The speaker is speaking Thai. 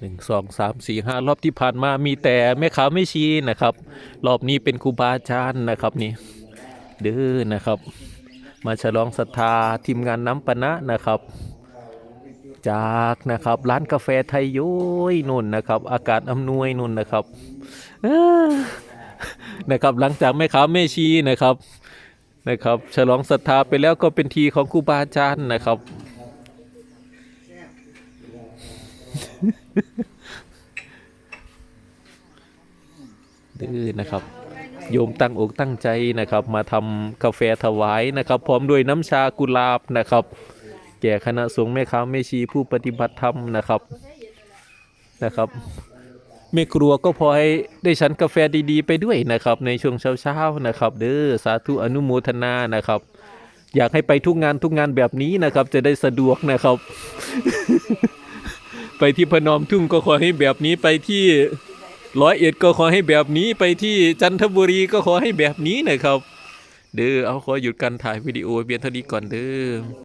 หนึ่งสองสามสี่ห้ารอบที่ผ่านมามีแต่แม่ขาวไม่ชี้นะครับ รอบนี้เป็นครูบาอาจารย์นะครับนี่เด้อนะครับ มาฉลองศรัทธาทีมงานน้ำปนะนะครับ จากนะครับร้านกาแฟไทยย้อยนุ่นนะครับ อากาศอำนวยนุ่นนะครับนะครับหลังจากแม่ขาวแม่ชีนะครับนะครับ ฉลองศรัทธาไปแล้วก็เป็นทีของครูบาอาจารย์นะครับ ดื้อนะครับ โยมตั้งอกตั้งใจนะครับ มาทำกาแฟถวายนะครับ พร้อมด้วยน้ำชากุลาบนะครับ แก่คณะสงฆ์แม่ค้าแม่ชีผู้ปฏิบัติธรรมนะครับนะครับแม่ครัวก็พอให้ได้ฉันกาแฟดีๆ ไปด้วยนะครับ ในช่วงเช้าๆนะครับ เด้อสาธุอนุโมทนานะครับ อยากให้ไปทุกงานทุกงานแบบนี้นะครับ จะได้สะดวกนะครับ ไปที่พนมทุ่งก็ขอให้แบบนี้ไปที่ร้อยเอ็ดก็ขอให้แบบนี้ไปที่จันทบุรีก็ขอให้แบบนี้นะครับ เด้อเอาขอหยุดการถ่ายวิดีโอเบียนเท่านี้ก่อนเด้อ